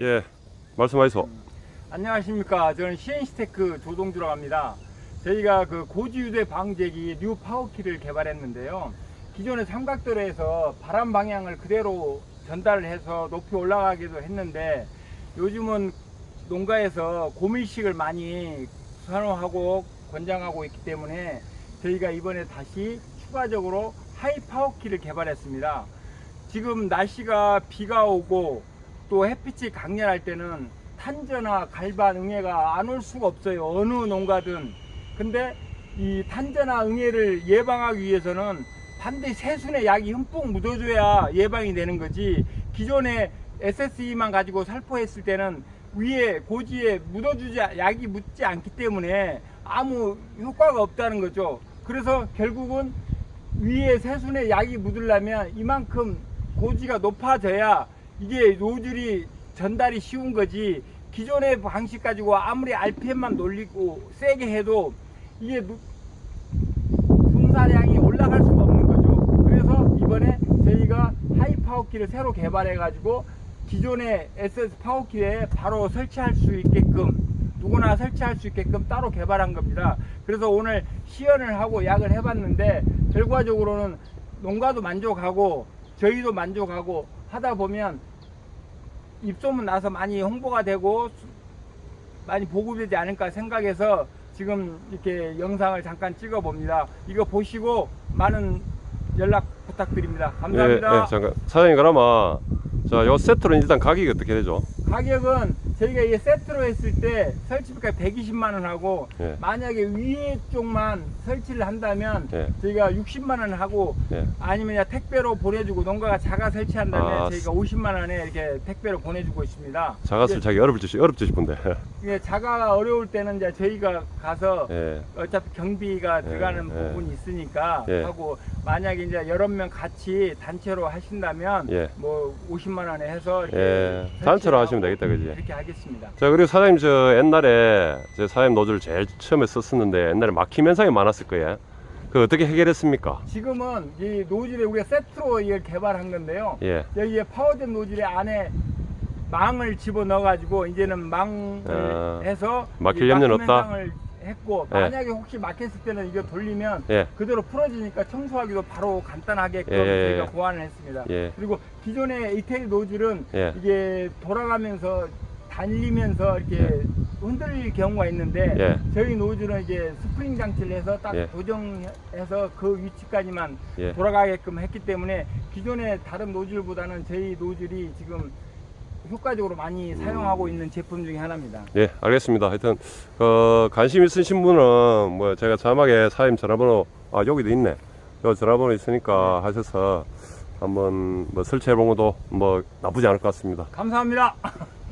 예, 말씀하시소. 안녕하십니까. 저는 시엔시테크 조동주라고 합니다. 저희가 그 고지유대 방제기 뉴 파워키를 개발했는데요. 기존의 삼각도로에서 바람 방향을 그대로 전달을 해서 높이 올라가기도 했는데 요즘은 농가에서 고밀식을 많이 선호하고 권장하고 있기 때문에 저희가 이번에 다시 추가적으로 하이 파워키를 개발했습니다. 지금 날씨가 비가 오고 또 햇빛이 강렬할 때는 탄저나 갈반 응애가 안 올 수가 없어요. 어느 농가든. 근데 이 탄저나 응애를 예방하기 위해서는 반드시 새순에 약이 흠뻑 묻어줘야 예방이 되는 거지. 기존에 SSE만 가지고 살포했을 때는 위에 고지에 묻어주지 약이 묻지 않기 때문에 아무 효과가 없다는 거죠. 그래서 결국은 위에 새순에 약이 묻으려면 이만큼 고지가 높아져야 이게 노즐이 전달이 쉬운 거지 기존의 방식 가지고 아무리 RPM만 놀리고 세게 해도 이게 노- 분사량이 올라갈 수가 없는 거죠. 그래서 이번에 저희가 하이 파워키를 새로 개발해 가지고 기존의 SS 파워키에 바로 설치할 수 있게끔 누구나 설치할 수 있게끔 따로 개발한 겁니다. 그래서 오늘 시연을 하고 약을 해봤는데 결과적으로는 농가도 만족하고 저희도 만족하고 하다 보면 입소문 나서 많이 홍보가 되고 수- 많이 보급되지 않을까 생각해서 지금 이렇게 영상을 잠깐 찍어 봅니다. 이거 보시고 많은 연락 부탁드립니다. 감사합니다. 예, 예, 잠깐. 사장님, 그러면, 자, 요 세트로 일단 가격이 어떻게 되죠? 가격은 저희가 이게 세트로 했을 때 설치비가 120만 원 하고 예. 만약에 위에 쪽만 설치를 한다면 예. 저희가 60만 원 하고 예. 아니면 그냥 택배로 보내주고 농가가 자가 설치한다면 아, 저희가 50만 원에 이렇게 택배로 보내주고 있습니다. 자가슬 자기 어렵지, 어렵지 싶은데. 이게 자가가 어려울 때는 이제 저희가 가서 예. 어차피 경비가 들어가는 예. 부분이 있으니까 예. 하고 만약에 이제 여러 명 같이 단체로 하신다면 예. 뭐 50만 원에 해서 이렇게 예. 단체로 하시면 되겠다, 그지? 이렇게 하겠습니다. 자, 그리고 사장님, 저 옛날에, 제 사장님 노즐 제일 처음에 썼었는데, 옛날에 막힘 현상이 많았을 거예요. 그 어떻게 해결했습니까? 지금은 이 노즐에 우리가 세트로 이걸 개발한 건데요. 예. 여기에 파워젠 노즐의 안에 망을 집어 넣어가지고 이제는 망을 아, 해서 막힐 이 염려는 없다? 현상을 했고 예. 만약에 혹시 막혔을 때는 이거 돌리면 예. 그대로 풀어지니까 청소하기도 바로 간단하게끔 예, 예, 예. 저희가 보완을 했습니다. 예. 그리고 기존의 이태리 노즐은 예. 이게 돌아가면서 달리면서 이렇게 흔들릴 경우가 있는데 예. 저희 노즐은 이제 스프링 장치를 해서 딱 예. 고정해서 그 위치까지만 예. 돌아가게끔 했기 때문에 기존의 다른 노즐보다는 저희 노즐이 지금 효과적으로 많이 사용하고 있는 제품 중에 하나입니다. 예, 알겠습니다. 하여튼 어, 관심 있으신 분은 뭐 제가 자막에 사임 전화번호 아 여기도 있네. 요 전화번호 있으니까 하셔서 한번 뭐 설치해 본 것도 뭐 나쁘지 않을 것 같습니다. 감사합니다.